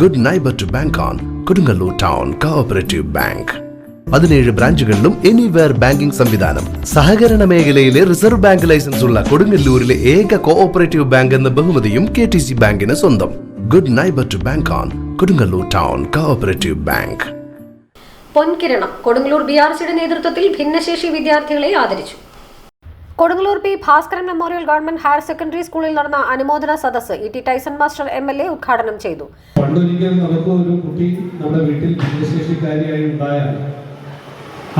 Good neighbour to bank on Kodungallur town cooperative bank പതിനേഴ് ബ്രാഞ്ചുകളിലും anywhere banking സംവിധാനം. സഹകരണ മേഖലയിലെ റിസർവ് ബാങ്ക് ലൈസൻസ് ഉള്ള കൊടുങ്ങല്ലൂരിലെ ഏക കോഓപ്പറേറ്റീവ് ബാങ്ക് എന്ന ബഹുമതിയും കെ ടി സി ബാങ്കിന് സ്വന്തം. Good neighbour to bank on Kodungallur town cooperative bank Ponkiranam Kodungallur B R സിയുടെ നേതൃത്വത്തിൽ ഭിന്നശേഷി വിദ്യാർത്ഥികളെ ആദരിച്ചു. Kodungallur P Bhaskaran memorial government higher secondary സ്കൂളിൽ നടന്ന അനുമോദന സദസ് E T Tyson master M L A ഉദ്ഘാടനം ചെയ്തു. നമുക്ക് ഒരു കുട്ടി നമ്മുടെ വീട്ടിൽ ഭിന്നശേഷിക്കാരിയായി ഉണ്ടായാൽ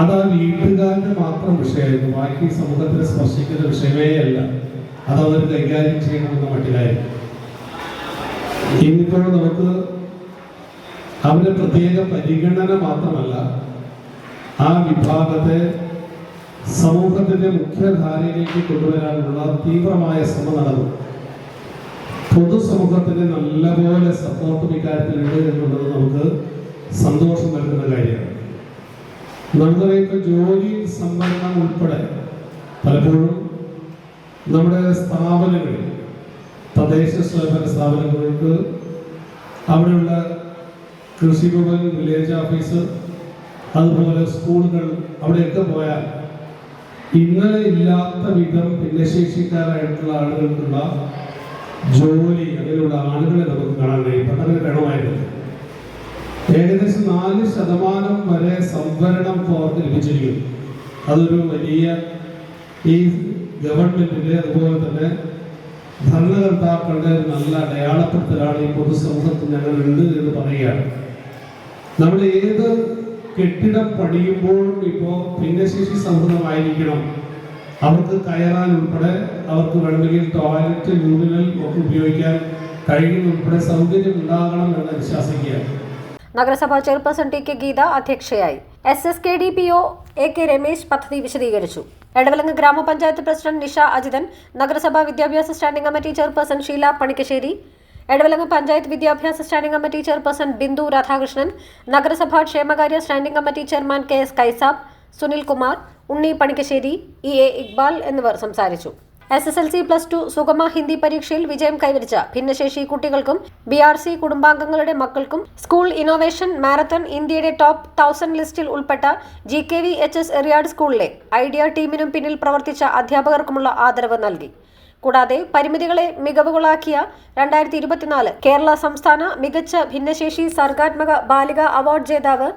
അത് ആ വീട്ടുകാരുടെ മാത്രം വിഷയമായിരുന്നു. ബാക്കി സമൂഹത്തിനെ സ്പർശിക്കുന്ന വിഷയമേ അല്ല. അത് അവർ കൈകാര്യം ചെയ്യണമെന്ന മട്ടിലായിരുന്നു. ഇന്നിപ്പോൾ നമുക്ക് അവരെ പ്രത്യേക പരിഗണന മാത്രമല്ല ആ വിഭാഗത്തെ സമൂഹത്തിന്റെ മുഖ്യധാരയിലേക്ക് കൊണ്ടുവരാനുള്ള തീവ്രമായ ശ്രമം നടന്നു പൊതുസമൂഹത്തിന് നല്ലപോലെ സപ്പോർട്ട് ഇക്കാര്യത്തിലുണ്ട് എന്നുള്ളത് നമുക്ക് സന്തോഷം നൽകുന്ന കാര്യമാണ്. നമുക്കറിയാം ജോലി സംവരണം ഉൾപ്പെടെ പലപ്പോഴും നമ്മുടെ സ്ഥാപനങ്ങളിൽ തദ്ദേശ സ്വയംഭരണ സ്ഥാപനങ്ങൾക്ക് അവിടെയുള്ള കൃഷിഭവൻ വില്ലേജ് ഓഫീസ് അതുപോലെ സ്കൂളുകൾ അവിടെയൊക്കെ പോയാൽ ഇന്നലെ ഇല്ലാത്ത വിധം ഭിന്നശേഷിക്കാരായിട്ടുള്ള ആളുകൾക്കുള്ള ജോലി അങ്ങനെയുള്ള ആളുകളെ നമുക്ക് കാണാൻ കഴിയും. പെട്ടെന്ന് ഗണമായിരുന്നു ഏകദേശം നാല് ശതമാനം വരെ സംവരണം ഇപ്പോൾ ലഭിച്ചിരിക്കുന്നു. അതൊരു വലിയ ഈ ഗവൺമെന്റിന്റെ അതുപോലെ തന്നെ ഭരണകർത്താക്കളുടെ നല്ല അടയാളപ്പെടുത്തലാണ് ഈ പൊതുസമൂഹത്തിൽ ഞങ്ങൾ ഉണ്ട് എന്ന് പറയുകയാണ്. നമ്മൾ ഏത് കെട്ടിടം പണിയുമ്പോഴും ഇപ്പോൾ ഭിന്നശേഷി സൗഹൃദമായിരിക്കണം അവർക്ക് കയറാൻ ഉൾപ്പെടെ അവർക്ക് വേണമെങ്കിൽ ടോയ്ലറ്റ് യൂണിനൽ ഒക്കെ ഉപയോഗിക്കാൻ കഴിയുന്ന ഉൾപ്പെടെ സൗകര്യം ഉണ്ടാകണം എന്ന് അനുശാസിക്കുകയാണ് നഗരസഭാ ചെയർപേഴ്സൺ ടി കെ ഗീത അധ്യക്ഷയായി. S S K D P O A K Ramesh പദ്ധതി വിശദീകരിച്ചു. എടവലങ്ങ് ഗ്രാമപഞ്ചായത്ത് പ്രസിഡന്റ് നിഷ അജിതൻ നഗരസഭാ വിദ്യാഭ്യാസ standing committee chairperson Sheela Panikkassery Edavilangu panchayat വിദ്യാഭ്യാസ standing committee chairperson Bindu Radhakrishnan നഗരസഭാ ക്ഷേമകാര്യ standing committee chairman K S Kaisab Sunil Kumar Unni Panikkassery E A Iqbal എന്നിവർ സംസാരിച്ചു. S S L C plus two സുഗമ Hindi പരീക്ഷയിൽ വിജയം കൈവരിച്ച ഭിന്നശേഷി കുട്ടികൾക്കും ബി ആർ സി കുടുംബാംഗങ്ങളുടെ മക്കൾക്കും സ്കൂൾ ഇന്നോവേഷൻ മാരത്തൺ ഇന്ത്യയുടെ ടോപ്പ് തൗസൻഡ് ലിസ്റ്റിൽ ഉൾപ്പെട്ട G K V H S Eriyad സ്കൂളിലെ ഐഡിയ ടീമിനും പിന്നിൽ പ്രവർത്തിച്ച അധ്യാപകർക്കുമുള്ള ആദരവ് നൽകി. കൂടാതെ പരിമിതികളെ മികവുകളാക്കിയ രണ്ടായിരത്തി ഇരുപത്തിനാല് കേരള സംസ്ഥാന മികച്ച ഭിന്നശേഷി സർഗാത്മക ബാലിക അവാർഡ് ജേതാവ്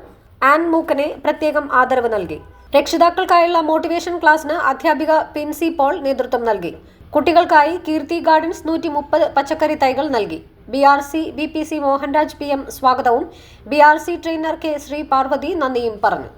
ആൻ മൂക്കനെ പ്രത്യേകം ആദരവ് നൽകി. രക്ഷിതാക്കൾക്കായുള്ള മോട്ടിവേഷൻ ക്ലാസ്സിന് അധ്യാപിക പിൻസി പോൾ നേതൃത്വം നൽകി. കുട്ടികൾക്കായി കീർത്തി ഗാർഡൻസ് നൂറ്റി മുപ്പത് പച്ചക്കറി തൈകൾ നൽകി. B R C B P C Mohanraj P M സ്വാഗതവും B R C trainer K Sree Parvathy നന്ദിയും പറഞ്ഞു.